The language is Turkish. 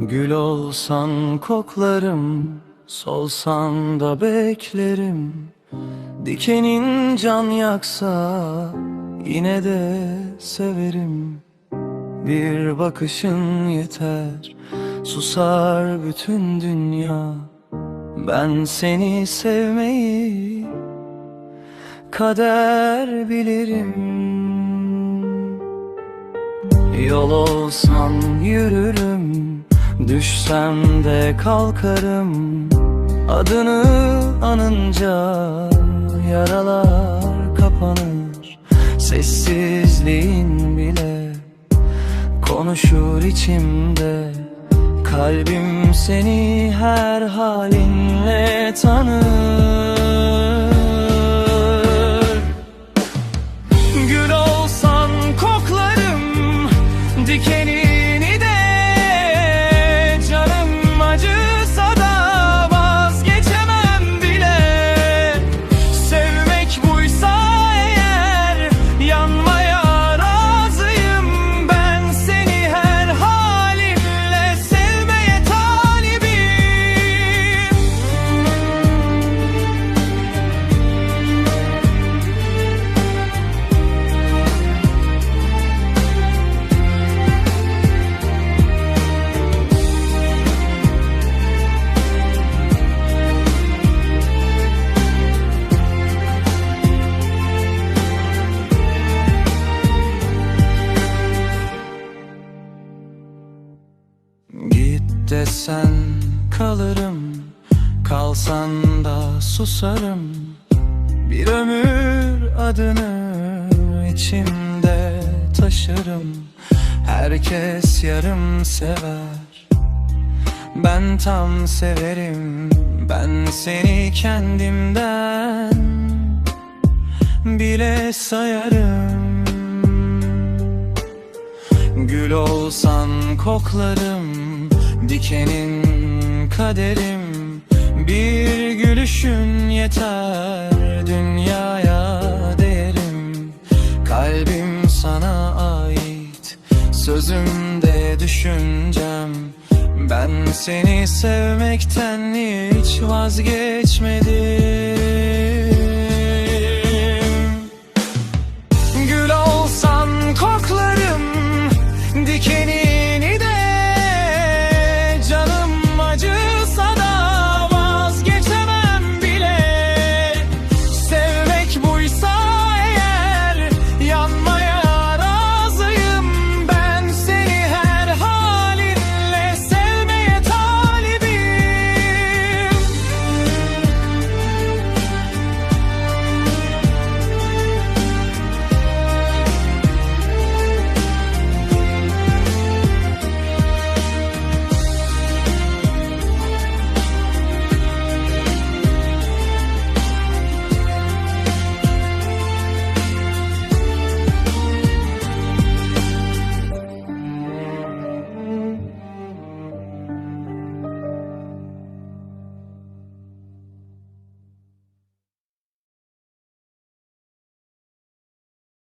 Gül olsan koklarım Solsan da beklerim. Dikenin can yaksa Yine de severim. Bir bakışın yeter Susar bütün dünya. Ben seni sevmeyi Kader bilirim. Yol olsan yürürüm Düşsem de kalkarım Adını anınca Yaralar kapanır. Sessizliğin bile Konuşur içimde. Kalbim seni her halinle tanır. Gül olsan koklarım Dikenini desen kalırım Kalsan da susarım. Bir ömür adını içimde taşırım. Herkes yarım sever. Ben tam severim Ben seni kendimden Bile sayarım. Gül olsan koklarım Dikenin kaderim Bir gülüşün yeter. Dünyaya değerim Kalbim sana ait. Sözümde düşüncem Ben seni sevmekten hiç vazgeçmedim